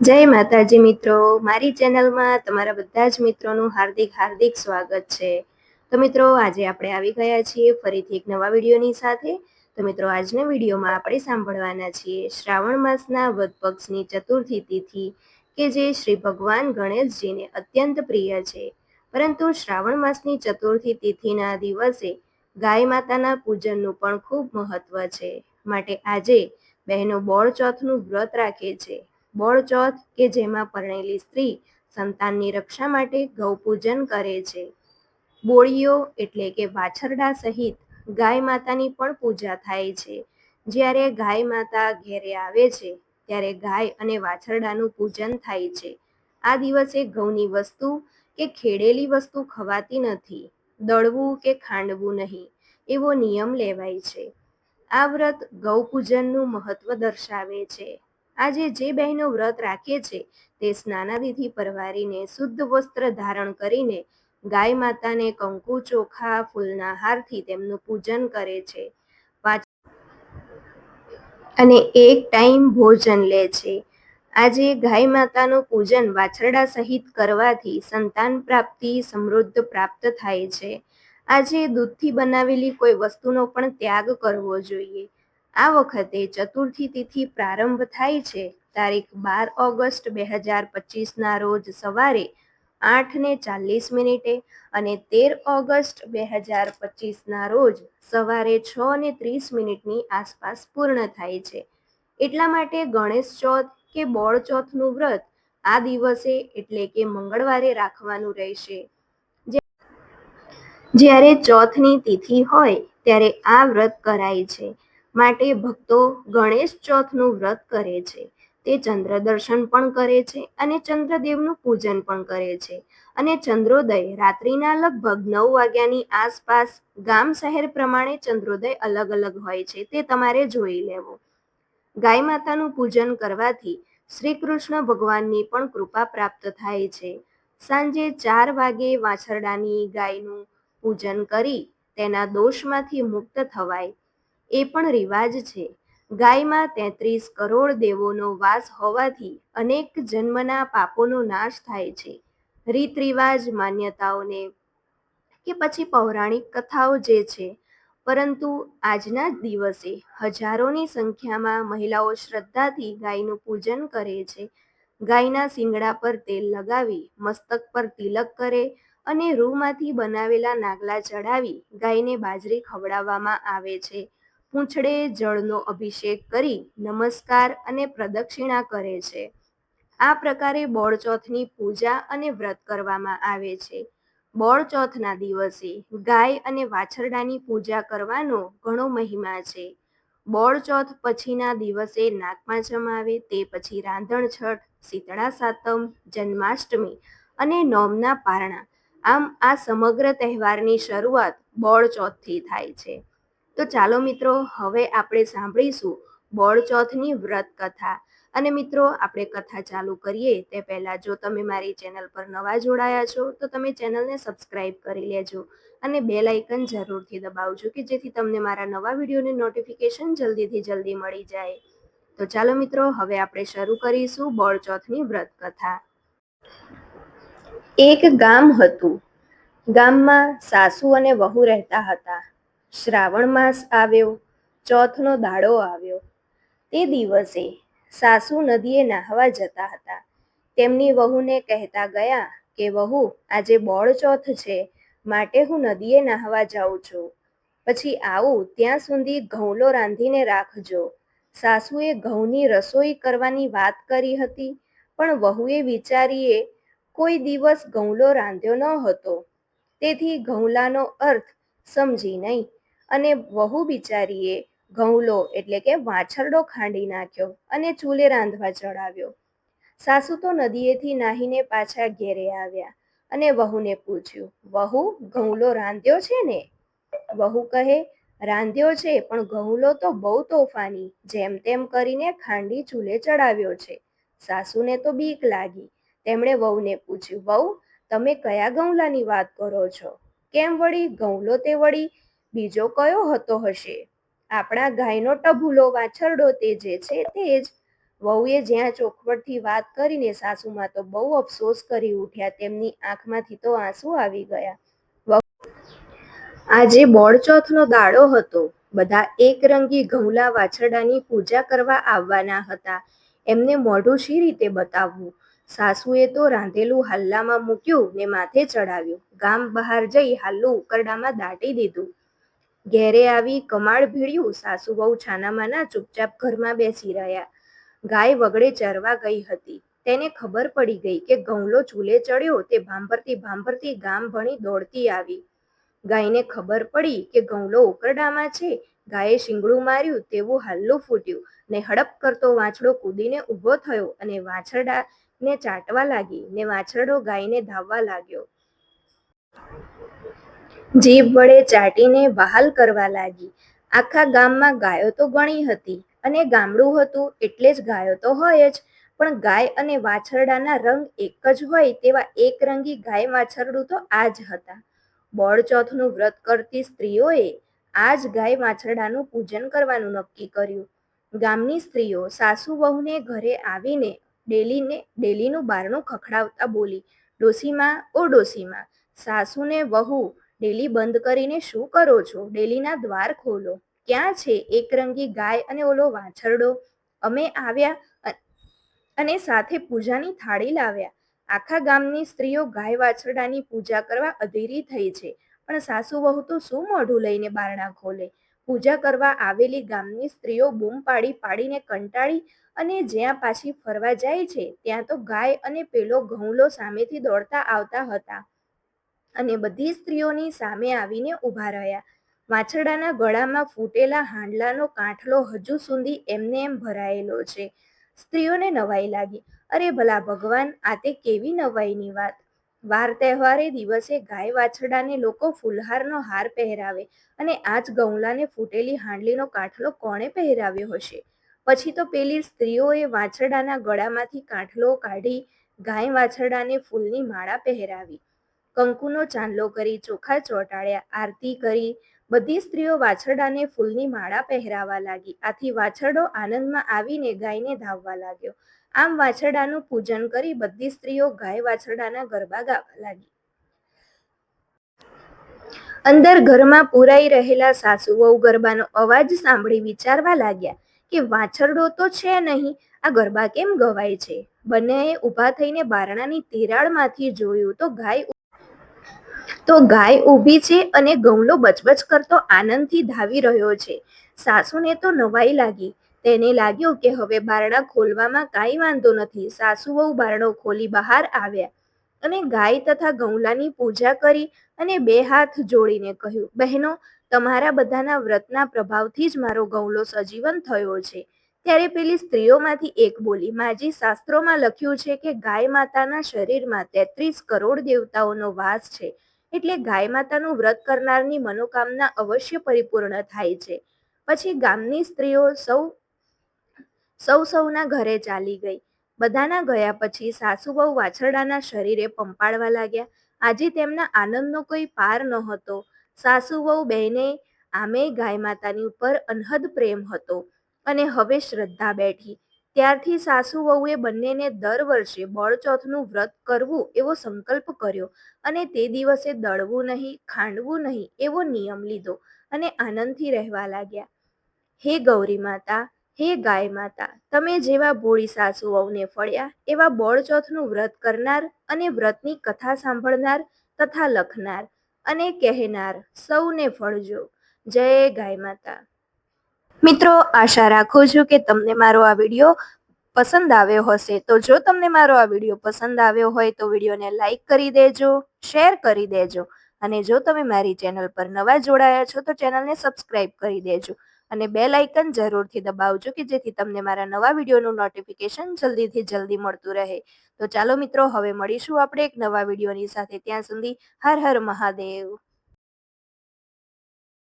જય માતાજી મિત્રો. મારી ચેનલમાં તમારા બધા જ મિત્રોનું હાર્દિક હાર્દિક સ્વાગત છે. તો મિત્રો, આજે આપણે આવી ગયા છીએ ફરીથી એક નવા વિડીયોની સાથે. તો મિત્રો, આજના વિડીયોમાં આપણે સાંભળવાના છીએ શ્રાવણ માસના વદ પક્ષની ચતુર્થી તિથિ, કે જે શ્રી ભગવાન ગણેશજીને અત્યંત પ્રિય છે. પરંતુ શ્રાવણ માસની ચતુર્થી તિથિના દિવસે ગાય માતાના પૂજનનું પણ ખૂબ મહત્વ છે. માટે આજે બહેનો બોળ ચોથનું વ્રત રાખે છે. બોળચોથ કે જેમાં પરણેલી સ્ત્રી સંતાનની રક્ષા માટે ગૌપૂજન કરે છે. બોળીઓ એટલે કે વાછરડા સહિત ગાય માતાની પણ પૂજા થાય છે. જ્યારે ગાય માતા ઘેરે આવે છે, ત્યારે ગાય અને વાછરડાનું પૂજન થાય છે. આ દિવસે ઘઉંની વસ્તુ કે ખેડેલી વસ્તુ ખવાતી નથી, દળવું કે ખાંડવું નહીં, એવો નિયમ લેવાય છે. આ વ્રત ગૌપૂજનનું મહત્વ દર્શાવે છે. આજે જે બહેનો વ્રત રાખે છે તે સ્નાનાદિથી પરવારીને શુદ્ધ વસ્ત્ર ધારણ કરીને ગાય માતાને કંકુ, ચોખા, ફૂલના હારથી તેમનું પૂજન કરે છે. અને એક ટાઈમ ભોજન લે છે. આજે ગાય માતાનું પૂજન વાછરડા સહિત કરવાથી સંતાન પ્રાપ્તિ સમૃદ્ધ પ્રાપ્ત થાય છે. આજે દૂધથી બનાવેલી કોઈ વસ્તુનો પણ ત્યાગ કરવો જોઈએ. આ વખતે ચતુર્થી તિથિ પ્રારંભ થાય છે. તારીખ બાર ઓગસ્ટ બે હજાર પચીસના રોજ સવારે આઠ ને ચાલીસ મિનિટે અને તેર ઓગસ્ટ બે હજાર પચીસના રોજ સવારે છ ને ત્રીસ મિનિટની આસપાસ પૂર્ણ થાય છે. એટલા માટે ગણેશ ચોથ કે બોળ ચોથનું વ્રત આ દિવસે એટલે કે મંગળવારે રાખવાનું રહેશે. જ્યારે ચોથની તિથિ હોય ત્યારે આ વ્રત કરાય છે. માટે ભક્તો ગણેશ ચોથનું વ્રત કરે છે. તે ચંદ્ર દર્શન પણ કરે છે અને ચંદ્રદેવનું પૂજન પણ કરે છે. અને ચંદ્રોદય રાત્રિના લગભગ નવ વાગ્યાની આસપાસ ગામ શહેર પ્રમાણે ચંદ્રોદય અલગ અલગ હોય છે તે તમારે જોઈ લેવો. ગાય માતાનું પૂજન કરવાથી શ્રી કૃષ્ણ ભગવાનની પણ કૃપા પ્રાપ્ત થાય છે. સાંજે ચાર વાગે વાછરડાની ગાયનું પૂજન કરી તેના દોષમાંથી મુક્ત થવાય. એ પણ રિવાજ છે. ગાયમાં તેત્રીસ કરોડ દેવોનો વાસ હોવાથી અનેક જન્મના પાપોનો નાશ થાય છે. રીત રિવાજ માન્યતાઓને કે પછી પૌરાણિક કથાઓ જે છે. પરંતુ આજના દિવસે હજારોની સંખ્યામાં મહિલાઓ શ્રદ્ધાથી ગાયનું પૂજન કરે છે. ગાયના શિંગડા પર તેલ લગાવી, મસ્તક પર તિલક કરે અને રૂમાંથી બનાવેલા નાગલા ચડાવી ગાયને બાજરી ખવડાવવામાં આવે છે. પૂંછડે જળનો અભિષેક કરી નમસ્કાર અને પ્રદક્ષિણા કરે છે. આ પ્રકારે બોળચોથની પૂજા અને વ્રત કરવામાં આવે છે. બોળચોથના દિવસે ગાય અને વાછરડાની પૂજા કરવાનો ઘણો મહિમા છે. બોળચોથ પછીના દિવસે નાગપાંચમ આવે તે પછી રાંધણ છઠ, શીતળા સાતમ, જન્માષ્ટમી અને નોમના પારણા. આમ આ સમગ્ર તહેવારની શરૂઆત બોળચોથથી થાય છે. તો ચાલો મિત્રો, હવે આપણે સાંભળીશું બોળચોથની વ્રત કથા. અને મિત્રો, આપણે કથા ચાલુ કરીએ તે પહેલાં જો તમે મારી ચેનલ પર નવા જોડાયા છો, તો તમે ચેનલને સબસ્ક્રાઇબ કરી લેજો અને બે લાઇકન જરૂરથી દબાવજો કે જેથી તમને મારા નવા વિડીયોની નોટિફિકેશન જલ્દીથી જલ્દી મળી જાય. તો ચાલો મિત્રો, હવે આપણે શરૂ કરીશું બોળચોથની વ્રત કથા. એક ગામ હતું. ગામમાં સાસુ અને વહુ રહેતા હતા. શ્રાવણ માસ આવ્યો, ચોથનો દાડો આવ્યો. તે દિવસે સાસુ નદીએ નાહવા જતા હતા. તેમની વહુને કહેતા ગયા કે, વહુ, આજે બોળ ચોથ છે, માટે હું નદીએ નાહવા જાઉં છું. પછી આવું, ત્યાં સુધી ઘઉંલો રાંધીને રાખજો. સાસુએ ઘઉંની રસોઈ કરવાની વાત કરી હતી, પણ વહુએ વિચારીએ, કોઈ દિવસ ઘઉંલો રાંધ્યો ન હતો. તેથી ઘઉંલાનો અર્થ સમજી નહીં. અને વહુ બિચારીએ ઘઉંલો એટલે કે વાછરડો ખાંડી નાખ્યો અને ચૂલે રાંધવા ચડાવ્યો. સાસુ તો નદીએથી નાહીને પાછા ઘેરે આવ્યા અને વહુને પૂછ્યું, વહુ, ઘઉંલો રાંધ્યો છે ને? વહુ કહે, રાંધ્યો છે, પણ ઘઉંલો તો બહુ તોફાની, જેમ તેમ કરીને ખાંડી ચૂલે ચડાવ્યો છે. સાસુને તો બીક લાગી. તેમણે વહુને પૂછ્યું, વહુ, તમે કયા ગૌલાની વાત કરો છો? કેમ વળી? ગૌલો તે વળી બીજો કયો હતો હશે? આપણા ગાયનો ટભુલો વાછરડો તે જે છે તે જ. વહુએ જ્યાં ચોખવટથી વાત કરીને સાસુમાં તો બહુ અફસોસ કરી ઉઠ્યા, તેમની આંખમાંથી તો આંસુ આવી ગયા. આજે બોળચોથનો દાડો હતો. બધા એકરંગી ઘઉલા વાછરડાની પૂજા કરવા આવવાના હતા. એમને મોઢું શી રીતે બતાવવું? સાસુએ તો રાંધેલું હાલ્લામાં મૂક્યું ને માથે ચડાવ્યું ગામ બહાર જઈ હાલ્લું ઉકરડામાં દાટી દીધું. ઘેરે આવી કમાળ ભીડ્યું, સાસુ બહુ છાનામાના ચૂપચાપ ઘરમાં બેસી રહ્યા. ગાય વગડે ચરવા ગઈ હતી. તેને ખબર પડી ગઈ કે ગૌલો ચૂલે ચડ્યો તે ભાંભરતી ભાંભરતી ગામ ભણી દોડતી આવી. ગાયને ખબર પડી કે ગૌલો ઉકરડામાં છે. ગાયે શિંગડું માર્યું, તેવું હાલ્લું ફૂટ્યું ને હડપ કરતો વાછડો કૂદીને ઊભો થયો અને વાછરડાને ચાટવા લાગી ને વાછરડો ગાયને ધાવવા લાગ્યો. જીભ વડે ચાટીને વહાલ કરવા લાગી. આખા ગામમાં ગાયો તો ઘણી હતી અને ગામડું હતું એટલે જ ગાયો તો હોય જ, પણ ગાય અને વાછરડાના રંગ એક જ હોય તેવા એકરંગી ગાય વાછરડું તો આ જ હતા. બોળચોથનું વ્રત કરતી સ્ત્રીઓએ આ જ ગાય વાછરડાનું પૂજન કરવાનું નક્કી કર્યું. ગામની સ્ત્રીઓ સાસુ વહુને ઘરે આવીને ડેલીને, ડેલીનું બારણું ખખડાવતા બોલી, ડોસીમાં, ઓ ડોસીમાં, સાસુને વહુ ડેલી બંધ કરીને શું કરો છો? ડેલીના દ્વાર ખોલો. ક્યાં છે? એકરંગી ગાય અને ઓલો વાછરડો. અમે આવ્યા અને સાથે પૂજાની થાળી લાવ્યા. આખા ગામની સ્ત્રીઓ ગાય વાછરડાની પૂજા કરવા અધીરી થઈ છે. પણ સાસુ વહુ તો શું મોઢું લઈને બારણા ખોલે? પૂજા કરવા આવેલી ગામની સ્ત્રીઓ બૂમ પાડી પાડીને કંટાળી અને જ્યાં પાછી ફરવા જાય છે, ત્યાં તો ગાય અને પેલો ઘઉંલો સામેથી દોડતા આવતા હતા. અને બધી સ્ત્રીઓની સામે આવીને ઊભા રહ્યા. વાછરડાના ગળામાં ફૂટેલા હાંડલાનો કાંઠલો હજુ સુધી એમને એમ ભરાયેલો છે. સ્ત્રીઓને નવાઈ લાગી. અરે ભલા ભગવાન, આ તે કેવી નવાઈની વાત? વાર તહેવારે દિવસે ગાય વાછરડાને લોકો ફૂલહારનો હાર પહેરાવે અને આજ ગૌલાને ફૂટેલી હાંડલીનો કાંઠલો કોણે પહેરાવ્યો હશે? પછી તો પેલી સ્ત્રીઓએ વાછરડાના ગળામાંથી કાંઠલો કાઢી ગાય વાછરડાને ફૂલની માળા પહેરાવી. કંકુનો ચાંદલો કરી ચોખા ચોટાડ્યા. આરતી કરી. બધી સ્ત્રીઓ વાછરડાને ફૂલની માળા પહેરાવા લાગી. આથી વાછરડો આનંદમાં આવીને ગાયને ધાવવા લાગ્યો. આમ વાછરડાનું પૂજન કરી બધી સ્ત્રીઓ ગાય વાછરડાના ગરબા ગાવા લાગી. અંદર ઘરમાં પુરાઈ રહેલા સાસુ વહુ ગરબાનો અવાજ સાંભળી વિચારવા લાગ્યા કે વાછરડો તો છે નહીં. આ ગરબા કેમ ગવાય છે? બંનેએ ઊભા થઈને બારણાની તિરાડમાંથી જોયું તો ગાય તો ગાય ઊભી છે અને ગૌલો બચબચ કરતો આનંદથી ધાવી રહ્યો છે. સાસુને તો નવાઈ લાગી. તેને લાગ્યું કે હવે બારણા ખોલવામાં કાંઈ વાંધો નથી. સાસુ વહુ બારણો ખોલી બહાર આવ્યા અને ગાય તથા ગૌલાની પૂજા કરી અને બે હાથ જોડીને કહ્યું, બહેનો, તમારા બધાના વ્રતના પ્રભાવથી જ મારો ગૌલો સજીવન થયો છે. ત્યારે પેલી સ્ત્રીઓમાંથી એક બોલી, માજી શાસ્ત્રોમાં લખ્યું છે કે ગાય માતાના શરીરમાં તેત્રીસ કરોડ દેવતાઓનો વાસ છે. એટલે ગાય માતાનું વ્રત કરનારની મનોકામના અવશ્ય પરિપૂર્ણ થાય છે. પછી ગામની સ્ત્રીઓ સૌ સૌ સૌના ઘરે ચાલી ગઈ. બધાના ગયા પછી સાસુ બહુ વાછરડાના શરીરે પંપાળવા લાગ્યા. આજે તેમના આનંદનો કોઈ પાર નહોતો. સાસુ બહુ બહેને આમે ગાય માતાની ઉપર અનહદ પ્રેમ હતો અને હવે શ્રદ્ધા બેઠી. ત્યારથી સાસુ વહુએ બંનેને દર વર્ષે બળચોથનું વ્રત કરવું એવો સંકલ્પ કર્યો અને તે દિવસે દળવું નહીં, ખાંડવું નહીં એવો નિયમ લીધો અને આનંદથી રહેવા લાગ્યા. હે ગૌરી માતા, હે ગાય માતા, તમે જેવા ભોળી સાસુ વહુને ફળ્યા, એવા બળચોથનું વ્રત કરનાર અને વ્રતની કથા સાંભળનાર તથા લખનાર અને કહેનાર સૌને ફળજો. જય ગાય માતા. મિત્રો, આશા રાખું છું કે તમને મારો આ વીડિયો પસંદ આવ્યો હશે. તો જો તમને મારો આ વીડિયો પસંદ આવ્યો હોય, તો વિડીયોને લાઇક કરી દેજો, શેર કરી દેજો. અને જો તમે મારી ચેનલ પર નવા જોડાયા છો, તો ચેનલને સબસ્ક્રાઇબ કરી દેજો. અને બે લાઇકન જરૂરથી દબાવજો, કે જેથી તમને મારા નવા વિડીયોનું નોટિફિકેશન જલ્દીથી જલ્દી મળતું રહે. તો ચાલો મિત્રો, હવે મળીશું આપણે એક નવા વિડીયોની સાથે. ત્યાં સુધી હર હર મહાદેવ.